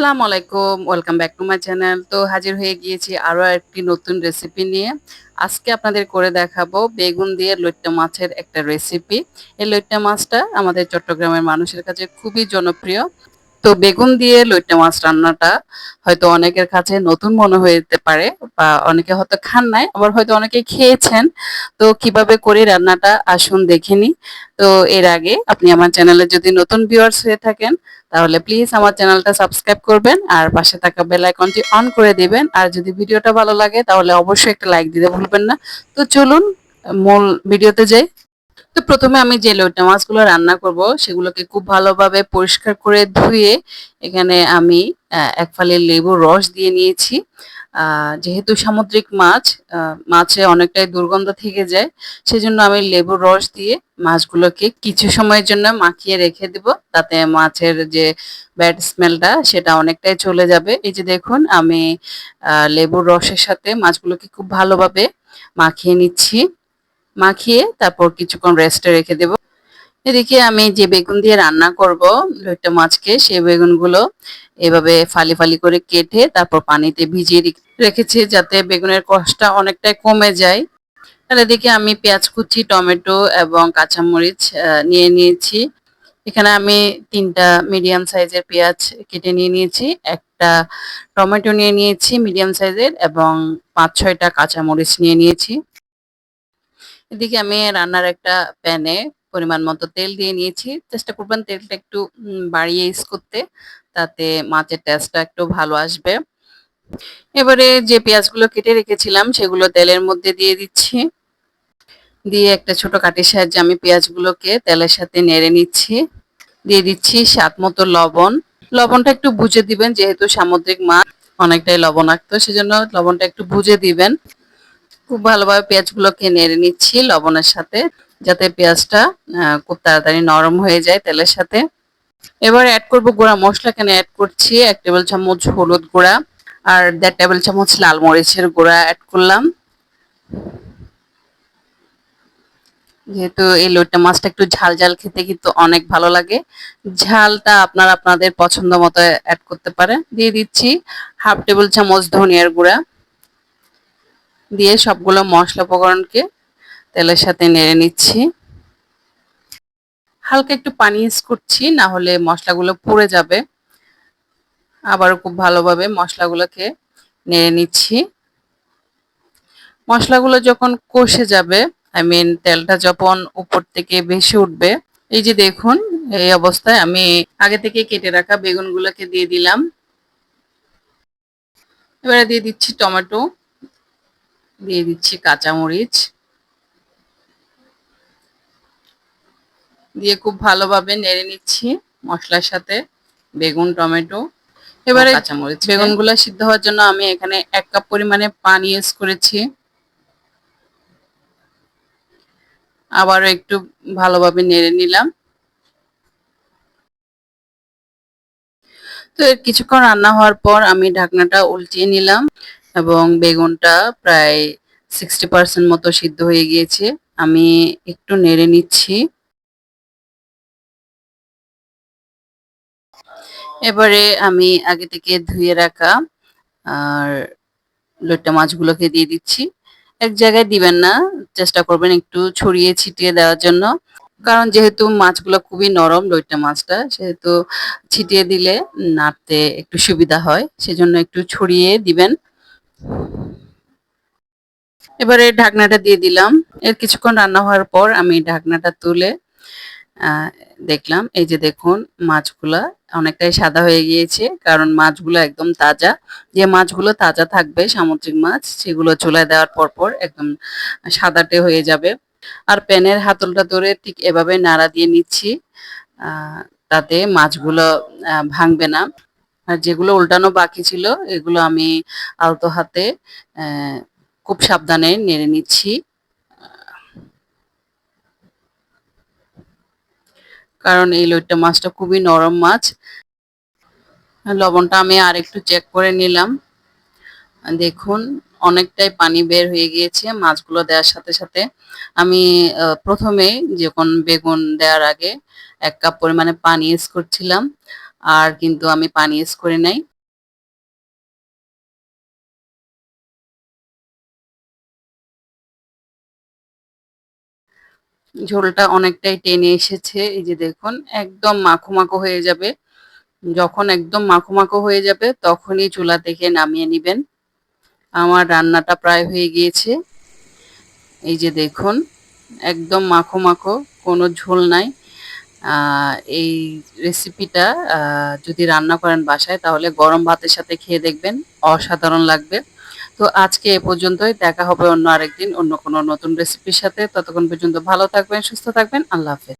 আসসালামু আলাইকুম, welcome back to my channel. তো হাজির হয়ে গিয়েছি আরও একটি নতুন রেসিপি নিয়ে। আজকে আপনাদের করে দেখাবো বেগুন দিয়ে লইট্টা মাছের একটা রেসিপি। এই লইট্টা মাছটা আমাদের চট্টগ্রামের মানুষের কাছে খুবই জনপ্রিয়। তো বেগুন দিয়ে লইট্টা মাছ রান্নাটা হয়তো অনেকের কাছে নতুন মনে হয়ে যেতে পারে বা অনেকে হয়তো খান নাই, আবার হয়তো অনেকে খেয়েছেন। তো কীভাবে করে রান্নাটা আসুন দেখে নি। তো এর আগে আপনি আমার চ্যানেলে যদি নতুন ভিউয়ার্স হয়ে থাকেন, তাহলে প্লিজ আমার চ্যানেলটা সাবস্ক্রাইব করবেন আর পাশে থাকা বেল আইকনটি অন করে দিবেন। আর যদি ভিডিওটা ভালো লাগে, তাহলে অবশ্যই একটা লাইক দিতে ভুলবেন না। তো চলুন, মূল ভিডিওতে যাই। তো প্রথমে আমি যে লইটা মাছগুলো রান্না করব, সেগুলোকে খুব ভালোভাবে পরিষ্কার করে ধুয়ে এখানে আমি এক ফালি লেবুর রস দিয়ে নিয়েছি। যেহেতু সামুদ্রিক মাছ মাছে অনেকটাই দুর্গন্ধ থেকে যায়, সেজন্য আমি লেবুর রস দিয়ে মাছগুলোকে কিছু সময়ের জন্য মাখিয়ে রেখে দিব, তাতে মাছের যে ব্যাড স্মেলটা, সেটা অনেকটাই চলে যাবে। এই যে দেখুন, আমি লেবুর রসের সাথে মাছগুলোকে খুব ভালোভাবে মাখিয়ে নিচ্ছি। মাখিয়ে তারপর কিছুক্ষণ রেস্টে রেখে দেব। এদিকে আমি যে বেগুন দিয়ে রান্না করব, লইট্টা মাছকে সেই বেগুনগুলো এভাবে ফালি ফালি করে কেটে তারপর পানিতে ভিজিয়ে রেখেছি যাতে বেগুনের কষ্টটা অনেকটাই কমে যায়। আর এদিকে আমি পেঁয়াজ কুচি, টমেটো এবং কাঁচামরিচ নিয়ে নিয়েছি। এখানে আমি তিনটা মিডিয়াম সাইজের পেঁয়াজ কেটে নিয়ে নিয়েছি, একটা টমেটো নিয়ে নিয়েছি মিডিয়াম সাইজের এবং পাঁচ ছয়টা কাঁচামরিচ নিয়ে নিয়েছি। এদিকে আমি রান্নার একটা প্যানে পরিমাণ মতো তেল দিয়ে নিয়েছি। চেষ্টা করবেন তেলটা একটু বাড়িয়ে ইউজ করতে, তাতে মাছের টেস্টটা একটু ভালো আসবে। এবারে যে পেঁয়াজগুলো কেটে রেখেছিলাম, সেগুলো তেলের মধ্যে দিয়ে দিচ্ছি। দিয়ে একটা ছোট কাঠির সাহায্যে আমি পেঁয়াজগুলোকে তেলের সাথে নেড়ে নিচ্ছি। দিয়ে দিচ্ছি স্বাদ মতো লবণ। লবণটা একটু বুঝে দিবেন, যেহেতু সামুদ্রিক মাছ, অনেকটাই লবণাক্ত, সেজন্য লবণটা একটু বুঝে দিবেন। খুব ভালোভাবে পেঁয়াজগুলোকে নেড়ে নিচ্ছি লবণের সাথে, যাতে পেঁয়াজটা খুব তাড়াতাড়ি নরম হয়ে যায় তেলের সাথে। এবার অ্যাড করব গুঁড়া মশলা, এখানে অ্যাড করছি এক টেবিল চামচ হলুদ গুঁড়া আর দেড় টেবিল চামচ লাল মরিচের গুঁড়া অ্যাড করলাম। যেহেতু এই লোটটা মাছটা একটু ঝাল ঝাল খেতে কিন্তু অনেক ভালো লাগে, ঝালটা আপনারা আপনাদের পছন্দ মতো অ্যাড করতে পারেন দিয়ে দিচ্ছি হাফ টেবিল চামচ ধনিয়ার গুঁড়া। দিয়ে সবগুলো মশলা উপকরণকে তেলের সাথে নেড়ে নিচ্ছি। হালকা একটু পানি ইউজ করছি, না হলে মশলাগুলো পুড়ে যাবে। আবারও খুব ভালোভাবে মশলাগুলোকে নেড়ে নিচ্ছি। মশলাগুলো যখন কষে যাবে আই মিন তেলটা যখন উপর থেকে ভেসে উঠবে, এই যে দেখুন, এই অবস্থায় আমি আগে থেকে কেটে রাখা বেগুনগুলোকে দিয়ে দিলাম। এবারে দিয়ে দিচ্ছি টমেটো। দিয়ে দিচ্ছি কাঁচামরিচ। দিয়ে খুব ভালোভাবে নেড়ে নিচ্ছি মশলার সাথে বেগুন টমেটো এবারে কাঁচামরিচ। বেগুনগুলো সিদ্ধ হওয়ার জন্য আমি এখানে এক কাপ পরিমাণে পানি ইউজ করেছি। আবারও একটু ভালোভাবে নেড়ে নিলাম। তো কিছুক্ষণ রান্না হওয়ার পর আমি ঢাকনাটা উল্টিয়ে নিলাম। এবং বেগুনটা প্রায় সিক্সটি পার্সেন্ট মতো সিদ্ধ হয়ে গিয়েছে। আমি একটু নেড়ে নিচ্ছি। এবারে আমি আগে থেকে ধুয়ে রাখা আর লোট্টা মাছগুলোকে দিয়ে দিচ্ছি। এক জায়গায় দিবেন না, চেষ্টা করবেন একটু ছড়িয়ে ছিটিয়ে দেওয়ার জন্য। কারণ যেহেতু মাছগুলো খুবই নরম লইট্টা মাছটা, সেহেতু ছিটিয়ে দিলে নাড়তে একটু সুবিধা হয়। সেজন্য একটু ছড়িয়ে দিবেন। এবারে ঢাকনাটা দিয়ে দিলাম। এর কিছুক্ষণ রান্না হওয়ার পর আমি ঢাকনাটা তুলে দেখলাম, এই যে দেখুন মাছগুলা অনেকটাই সাদা হয়ে গিয়েছে, কারণ মাছগুলো একদম তাজা। যে মাছগুলো তাজা থাকবে, সামুদ্রিক মাছ, সেগুলো চুলায় দেওয়ার পর পর একদম সাদাটে হয়ে যাবে। আর প্যানের হাতলটা ধরে ঠিক এভাবে নাড়া দিয়ে নিচ্ছি তাতে মাছগুলো ভাঙবে না। আর যেগুলো উল্টানো বাকি ছিল, এগুলো আমি আলতো হাতে খুব সাবধানে নেড়ে নিচ্ছি। কারণ এই লইট্টা মাছটা খুবই নরম মাছ। লবণটা আমি আর একটু চেক করে নিলাম। দেখুন, অনেকটাই পানি বের হয়ে গিয়েছে মাছগুলো দেওয়ার সাথে সাথে। আমি প্রথমে যখন বেগুন দেওয়ার আগে এক কাপ পরিমাণে পানি ইউজ করছিলাম। আর কিন্তু আমি পানি ইউজ করে নাই। ঝোলটা অনেকটাই টেনে এসেছে, এই যে দেখুন, একদম মাখো মাখো হয়ে যাবে। যখন একদম মাখো মাখো হয়ে যাবে, তখনই চুলা থেকে নামিয়ে নেবেন। আমার রান্নাটা প্রায় হয়ে গিয়েছে। এই যে দেখুন, একদম মাখো মাখো, কোনো ঝোল নাই। এই রেসিপিটা যদি রান্না করেন বাসায়, তাহলে গরম ভাতের সাথে খেয়ে দেখবেন, অসাধারণ লাগবে। তো আজকে এ পর্যন্তই, দেখা হবে অন্য আরেকদিন অন্য কোনো নতুন রেসিপির সাথে। ততক্ষণ পর্যন্ত ভালো থাকবেন, সুস্থ থাকবেন, আল্লাহ হাফেজ।